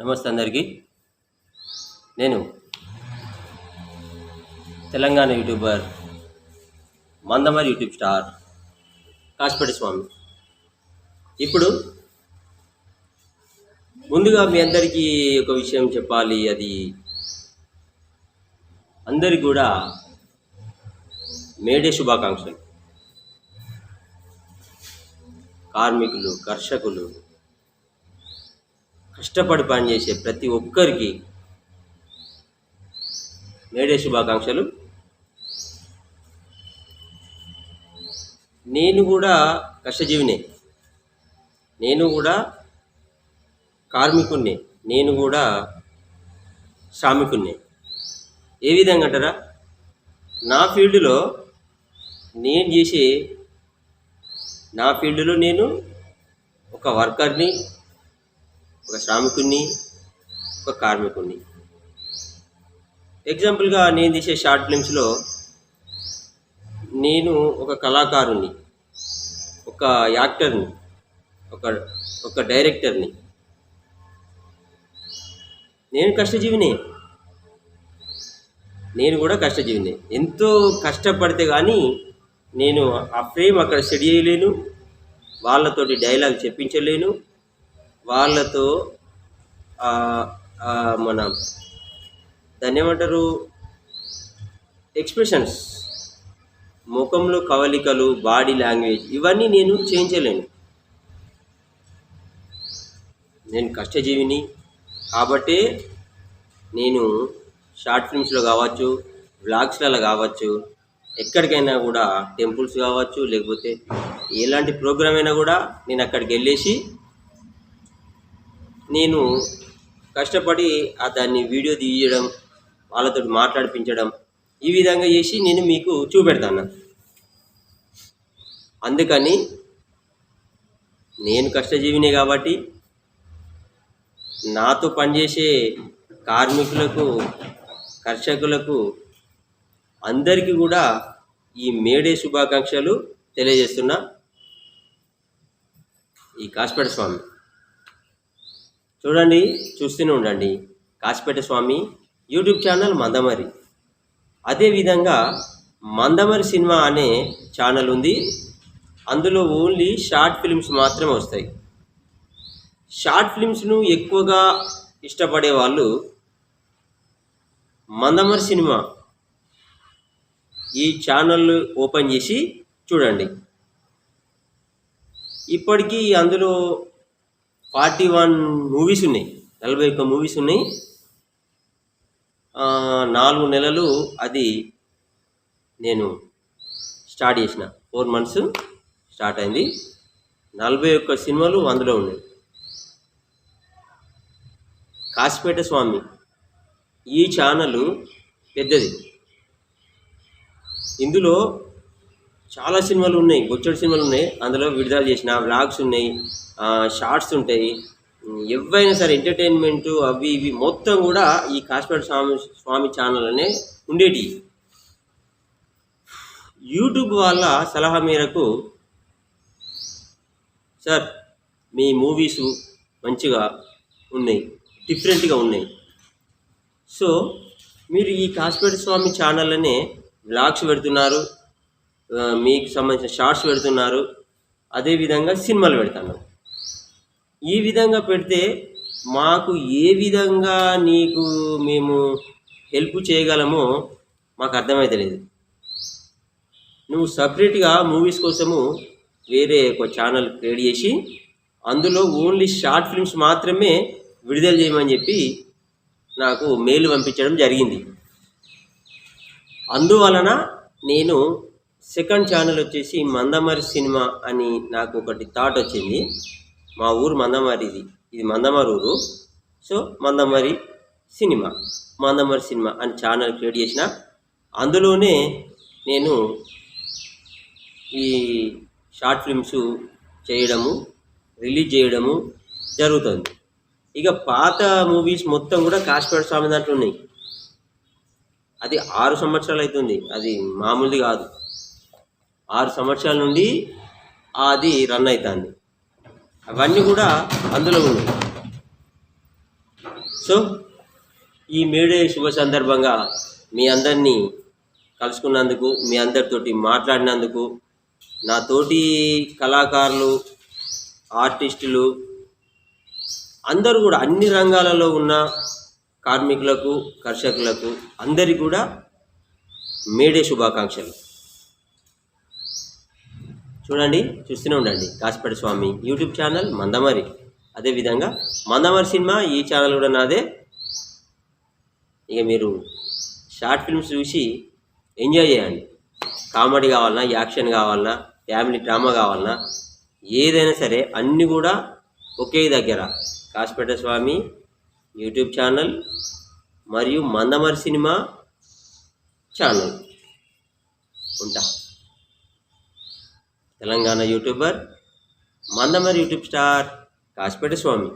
నమస్తే అందరికీ. నేను Telangana YouTuber Mandamarri YouTube star Kasipeta Swamy. ఇప్పుడు ముందుగా మీ అందరికీ ఒక విషయం చెప్పాలి. అది అందరికి కూడా మేడే శుభాకాంక్షలు. కార్మికులు కర్షకులు కష్టపడి పనిచేసే ప్రతి ఒక్కరికి మేడే శుభాకాంక్షలు. నేను కూడా కష్టజీవినే. నేను కూడా కార్మికుణ్ణి. నేను కూడా శ్రామికుణ్ణి. ఏ విధంగా అంటారా? నా ఫీల్డ్లో నేను చేసే నా ఫీల్డ్లో నేను ఒక వర్కర్ని ఒక శ్రామికుణ్ణి ఒక కార్మికుణ్ణి. ఎగ్జాంపుల్గా నేను తీసే షార్ట్ ఫిలిమ్స్లో నేను ఒక కళాకారుణ్ణి ఒక యాక్టర్ని ఒక ఒక డైరెక్టర్ని. నేను కష్టజీవిని. నేను కూడా కష్టజీవిని. ఎంతో కష్టపడితే కానీ నేను ఆ ఫ్రేమ్ అక్కడ సెట్ చేయలేను. వాళ్ళతోటి డైలాగ్ చెప్పించలేను. వాళ్ళతో మన దాన్ని ఏమంటారు ఎక్స్ప్రెషన్స్ ముఖంలో కవలికలు బాడీ లాంగ్వేజ్ ఇవన్నీ నేను చేయించలేను నేను కష్టజీవిని కాబట్టే నేను షార్ట్ ఫిల్మ్స్లో కావచ్చు వ్లాగ్స్లలో కావచ్చు ఎక్కడికైనా కూడా టెంపుల్స్ కావచ్చు లేకపోతే ఎలాంటి ప్రోగ్రామ్ అయినా కూడా నేను అక్కడికి వెళ్ళేసి నేను కష్టపడి ఆ దాన్ని వీడియో తీయడం వాళ్ళతో మాట్లాడిపించడం ఈ విధంగా చేసి నేను మీకు చూపెడతాను. అందుకని నేను కష్టజీవినే కాబట్టి నాతో పనిచేసే కార్మికులకు కర్షకులకు అందరికీ కూడా ఈ మేడే శుభాకాంక్షలు తెలియజేస్తున్నా ఈ కాస్పేట స్వామి. చూడండి చూస్తూనే ఉండండి. Kasipeta Swamy YouTube channel Mandamarri. అదేవిధంగా మందమరి సినిమా అనే ఛానల్ ఉంది. అందులో ఓన్లీ షార్ట్ ఫిల్మ్స్ మాత్రమే వస్తాయి. షార్ట్ ఫిల్మ్స్ను ఎక్కువగా ఇష్టపడే వాళ్ళు మందమరి సినిమా ఈ ఛానల్ ఓపెన్ చేసి చూడండి. ఇప్పటికీ అందులో ఫార్టీ వన్ మూవీస్ ఉన్నాయి. నలభై ఒక్క మూవీస్ ఉన్నాయి. నాలుగు నెలలు అది నేను స్టార్ట్ చేసిన. ఫోర్ మంత్స్ స్టార్ట్ అయింది. నలభై ఒక్క సినిమాలు అందులో ఉన్నాయి. కాసిపేట స్వామి ఈ ఛానల్ పెద్దది. ఇందులో చాలా సినిమాలు ఉన్నాయి బొచ్చడి సినిమాలు ఉన్నాయి. అందులో విడుదల చేసిన వ్లాగ్స్ ఉన్నాయి షార్ట్స్ ఉంటాయి. ఎవైనా సరే ఎంటర్టైన్మెంట్ అవి ఇవి మొత్తం కూడా ఈ కాశ్మీర్ స్వామి స్వామి ఛానల్ అనే ఉండేటి యూట్యూబ్ వాళ్ళ సలహా మేరకు సార్ మీ మూవీస్ మంచిగా ఉన్నాయి డిఫరెంట్గా ఉన్నాయి. సో మీరు ఈ కాశ్మీర్ స్వామి ఛానల్లోనే వ్లాగ్స్ పెడుతున్నారు మీకు సంబంధించిన షార్ట్స్ పెడుతున్నారు. అదేవిధంగా సినిమాలు పెడుతున్నారు ఈ విధంగా పెడితే మాకు ఏ విధంగా నీకు మేము హెల్ప్ చేయగలమో మాకు అర్థమైతలేదు. నువ్వు సపరేట్గా మూవీస్ కోసము వేరే ఒక ఛానల్ క్రియేట్ చేసి అందులో ఓన్లీ షార్ట్ ఫిల్మ్స్ మాత్రమే విడుదల చేయమని చెప్పి నాకు మెయిల్ పంపించడం జరిగింది. అందువలన నేను సెకండ్ ఛానల్ వచ్చేసి మందమరి సినిమా అని నాకు ఒకటి థాట్ వచ్చింది. మా ఊరు మందమరిది ఇది. మందమరి ఊరు. So Mandamarri cinema Mandamarri cinema అని ఛానల్ క్రియేట్ చేసిన. అందులోనే నేను ఈ షార్ట్ ఫిల్మ్స్ చేయడము రిలీజ్ చేయడము జరుగుతుంది. ఇక పాత మూవీస్ మొత్తం కూడా కాశ్మీర స్వామి దాంట్లో ఉన్నాయి. అది ఆరు సంవత్సరాలు అవుతుంది. అది మామూలుది కాదు. ఆరు సంవత్సరాల నుండి అది రన్ అవుతుంది అవన్నీ కూడా అందులో ఉన్నాయి. సో ఈ మేడే శుభ సందర్భంగా మీ అందరినీ కలుసుకున్నందుకు మీ అందరితోటి మాట్లాడినందుకు నా తోటి కళాకారులు ఆర్టిస్టులు అందరూ కూడా అన్ని రంగాలలో ఉన్న కార్మికులకు కర్షకులకు అందరికీ కూడా మేడే శుభాకాంక్షలు. చూడండి చూస్తూనే ఉండండి. Kasipeta Swamy YouTube channel Mandamarri. అదేవిధంగా మందమరి సినిమా ఈ ఛానల్ కూడా నాదే. ఇక మీరు షార్ట్ ఫిల్మ్స్ చూసి ఎంజాయ్ చేయండి. కామెడీ కావాలన్నా యాక్షన్ కావాలన్నా ఫ్యామిలీ డ్రామా కావాలన్నా ఏదైనా సరే అన్నీ కూడా ఒకే దగ్గర. కాసిపేట స్వామి యూట్యూబ్ ఛానల్ మరియు మందమరి సినిమా ఛానల్. ఉంటా. Telangana YouTuber Mandamarri YouTube star Kasipeta Swamy.